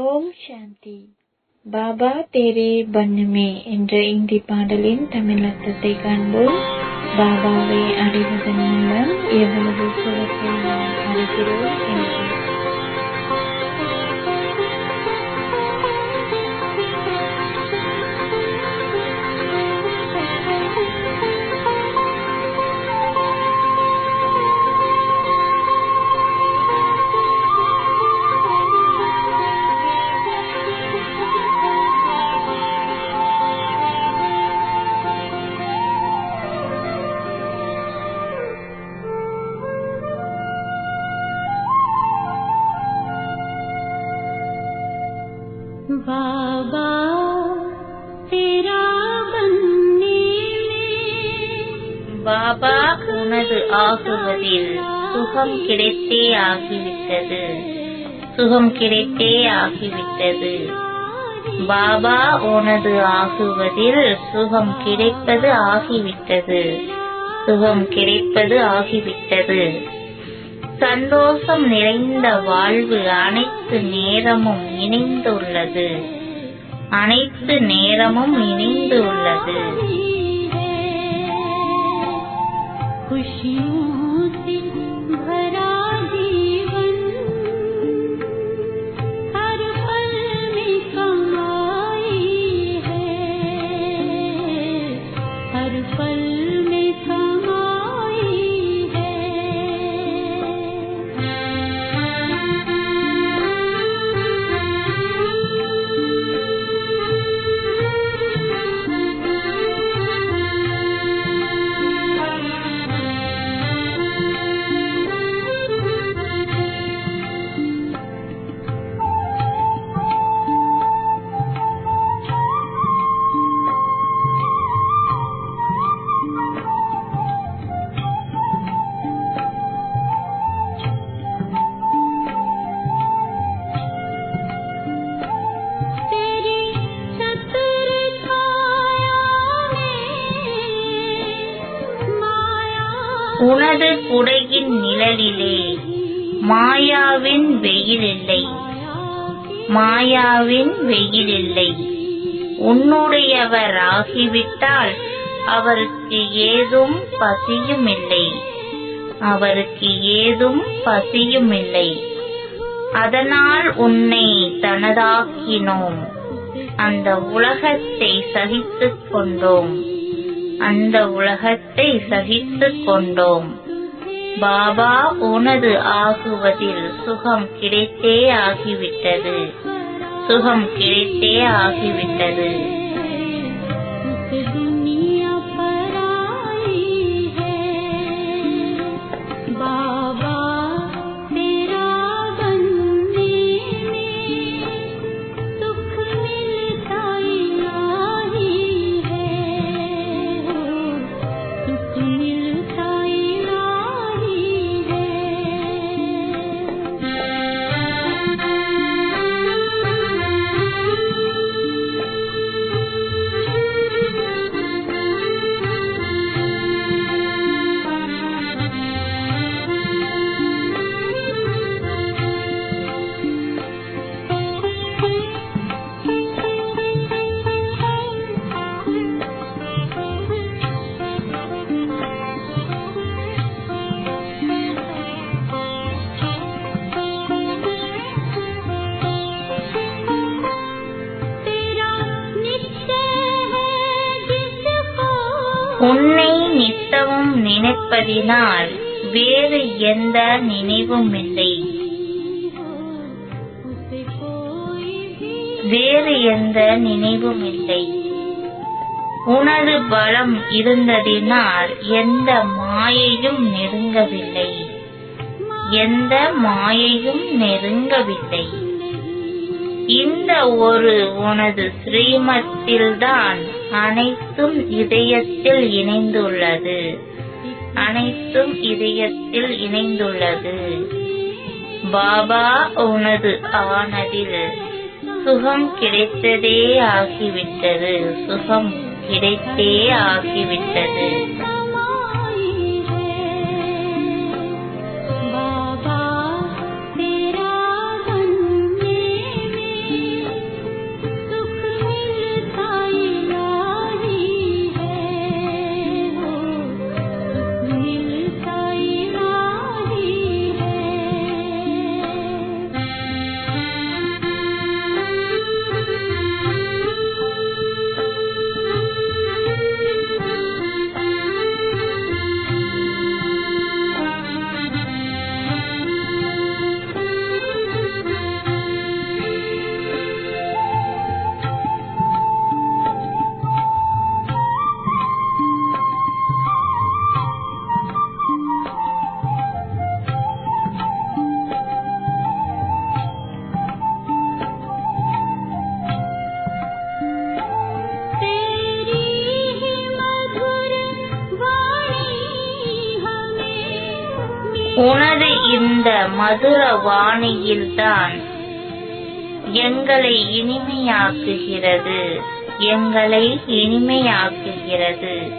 ஓம் சாந்தி. பாபா தேரே பண்ணுமே என்ற இந்தி பாடலின் தமிழ் அர்த்தத்தை காண்போம். பாபாவை அடைவதன் மூலம் எவ்வளவு சுலத்தை நாம் அறிகிறோம் என்று பாபா உனது ஆகுவதில் சுகம் கிடைத்தே ஆகிவிட்டது. சுகம் கிடைத்தே ஆகிவிட்டது. பாபா உனது ஆகுவதில் சுகம் கிடைப்பது ஆகிவிட்டது. சுகம் கிடைப்பது ஆகிவிட்டது. சந்தோஷம் நிறைந்த வாழ்வு அனைத்து நேரமும் இணைந்துள்ளது. அனைத்து நேரமும் இணைந்து உள்ளது खुशियों மாயாவின் வெயில் இல்லை மாயாவின் வெயில் இல்லை உன்னுடையவர் ஆகிவிட்டால் அவருக்கு ஏதும் பசியும் இல்லை அவருக்கு ஏதும் பசியும் இல்லை அதனால் உன்னை தனதாக்கினோம். அந்த உலகத்தை சகித்துக் கொண்டோம். அந்த உலகத்தை சகித்துக் கொண்டோம். பாபா உனது ஆகுவதில் சுகம் கிடைத்தே ஆகிவிட்டது. சுகம் கிடைத்தே ஆகிவிட்டது. என்பதினால் வேறு எந்த நினைவுமில்லை. வேறு எந்த நினைவுமில்லை. உனது பலம் இருந்ததினால் எந்த மாயையும் நெருங்கவில்லை. எந்த மாயையும் நெருங்கவில்லை. இந்த ஒரு உனது ஸ்ரீமத்தில்தான் அனைத்தும் இதயத்தில் இணைந்துள்ளது. அனைத்தும் இதயத்தில் இணைந்துள்ளது. பாபா உனது ஆனதில் சுகம் கிடைத்ததே ஆகிவிட்டது. சுகம் கிடைத்தே ஆகிவிட்டது. மதுர வாணியில்தான் எங்களை இனிமையாக்குகிறது. எங்களை இனிமையாக்குகிறது.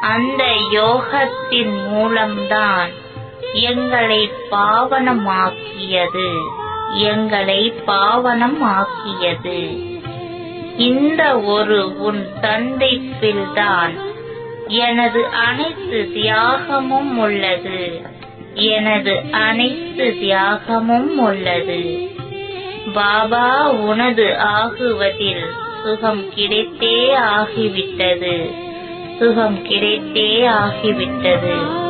அந்த யோகத்தின் மூலம்தான் எங்களை பாவனமாக்கியது. எங்களை பாவனமாக்கியது. இந்த ஒரு உன் சந்திப்பில்தான் எனது அனைத்து தியாகமும் உள்ளது. எனது அனைத்து தியாகமும் உள்ளது. பாபா உனது ஆகுவதில் சுகம் கிடைத்தே ஆகிவிட்டது. சுகம் கிடைத்தே ஆகிவிட்டது.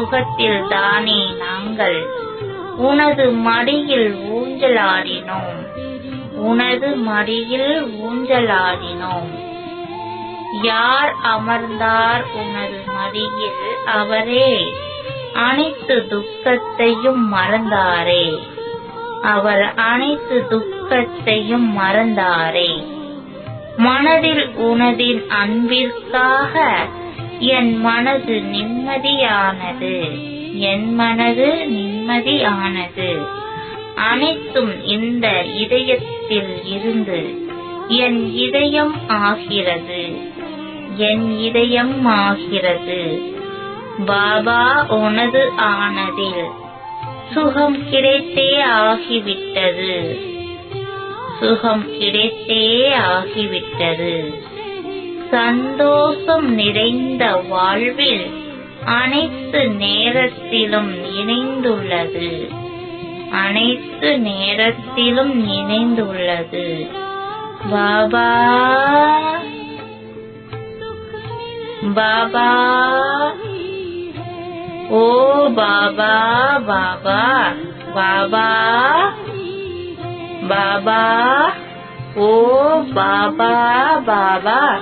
அதீந்திரிய சுகத்தில் தானே நாங்கள்? உனது மடியில் ஊஞ்சலாடினோம். உனது மடியில் ஊஞ்சலாடினோம். யார் அமர்ந்தார் உனது மடியில்? அவரே. அனைத்து துக்கத்தையும் மறந்தாரே. அவர் அனைத்து துக்கத்தையும் மறந்தாரே. மனதில் உனதின் அன்பிற்காக என் மனது நிம்மதியானது. என் மனது நிம்மதியானது. அனைத்தும் இந்த இதயத்தில் இருந்து என் இதயம் ஆகிறது. என் இதயம் ஆகிறது. பாபா உனது ஆனதில் சுகம் கிடைத்தே ஆகிவிட்டது. சுகம் கிடைத்தே ஆகிவிட்டது. சந்தோஷம் நிறைந்த வாழ்வில் அனைத்து நேரத்திலும் இணைந்துள்ளது. அனைத்து நேரத்திலும் இணைந்துள்ளது. பாபா. பாபா. ஓ பாபா பாபா பாபா. பாபா. ஓ பாபா பாபா.